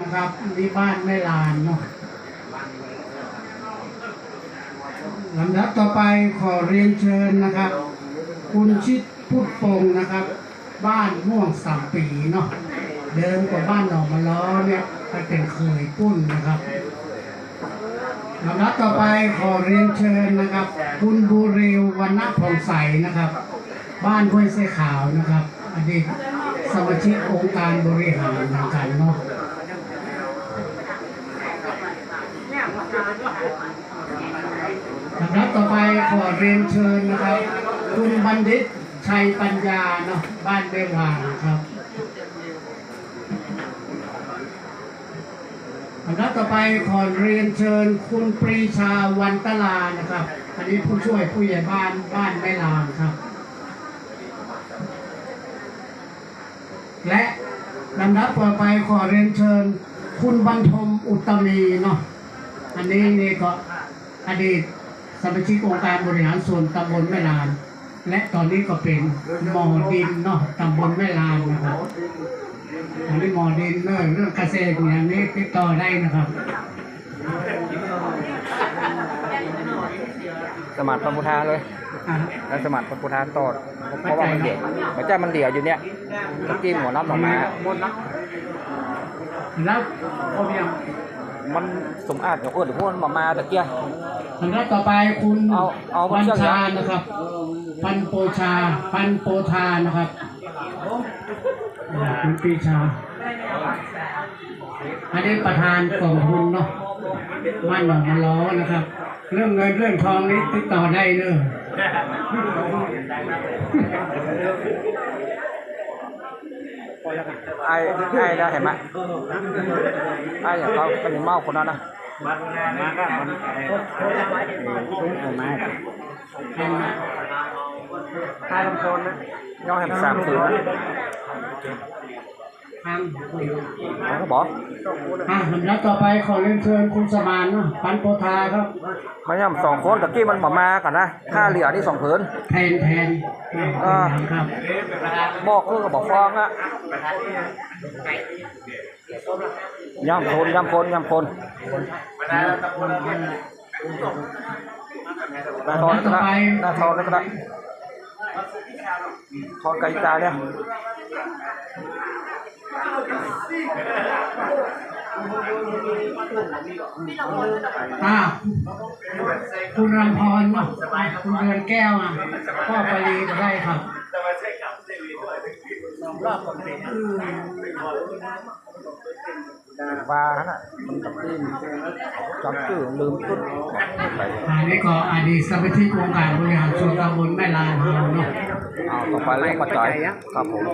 นะครับนี่บ้านแม่ลานเนาะลำดับต่อไปขอเรียนเชิญนะครับ คุณชิดพุทธพงศ์นะครับ บ้านม่วงสามปีเนาะเดิมกว่าบ้านหนองมะล้อเนี่ยก็เป็นเคยปุ้นนะครับลำดับต่อไปขอเรียนเชิญนะครับ คุณบูเรววรรณผ่องใสนะครับ บ้านห้วยไส้ขาวนะครับอดีตสมาชิกองค์การบริหารเหมือนกันเนาะลำดับ ต่อไปขอเรียนเชิญนะครับ คุณบัณฑิตชัยปัญญาเนาะบ้านเบวางครับลำดับต่อไปขอเรียนเชิญคุณปรีชาวันตลานะครับ อันนี้ผู้ช่วยผู้ใหญ่บ้านบ้านแม่ลางครับ และลำดับต่อไปขอเรียนเชิญ คุณบรรทมอุตตมีเนาะอันนี้นี่ก็อดีต สมาชิกองค์การบริหารส่วนตำบลแม่ลาน และตอนนี้ก็เป็นหมอดินเนาะตำบลแม่ลานนะครับอันนี้หมอดินเรื่องเรื่องเกษตรเนี่ยนี่ติดต่อได้นะครับสมัครพระพุทธาเลยอะแล้วสมัครพระพุทธาต่อเพราะว่ามันเดี่ยวหัวใจมันเดี่ยวอยู่เนี่ยตะกี้หัวน้ำออกมาหมดนะแล้วผมยังมันสมอาจกับอ้วนหรือพวกมันมาตะเกีย ลำดับต่อไปคุณเอาเอาวันเชือกชายัดนะครับ พันโปชา พันโปธานะครับอ่าคุณปรีชา อันนี้ประธานกองทุนเนาะบ้านหนองมะล้อนะครับ เรื่องเงินเรื่องทองนี้ติดต่อได้เลยไอ้ไอ้ได้เห็นไหมไอ้อย่างเขาเป็นเมาคนนั้นนะ มาก็มันมาเห็นไหมไอ้ลำโพนนะย่อแหมสามสือทางเขาก็บอกอะลำดับต่อไปขอเรียนเชิญคุณสมานนาะพันโปธาครับไม่ใช่สองคนตะกี้มันมามากันนะค่าเหลือที่สองผืนแทนแทนอ่าครับบอกคือกับบอกฟองอะย่ำคนย่ำคนย่ำคน นาทอนก็ได้หน้าทอนก็ได้ทอนไก่ตาเนี่ยอ่าคุณรำพรเนาคุณเรือนแก้วอะพ่อปรีก็ได้ครับรอบคนเป็น ว่าน่ะมันตะกี้จำชื่อลืมชุดไปอันนี้ก็อดีตสมาชิกองค์การบริหารส่วนตำบลแม่ลานเฮาเนาะต่อไปเรื่องปัจจัยครับผม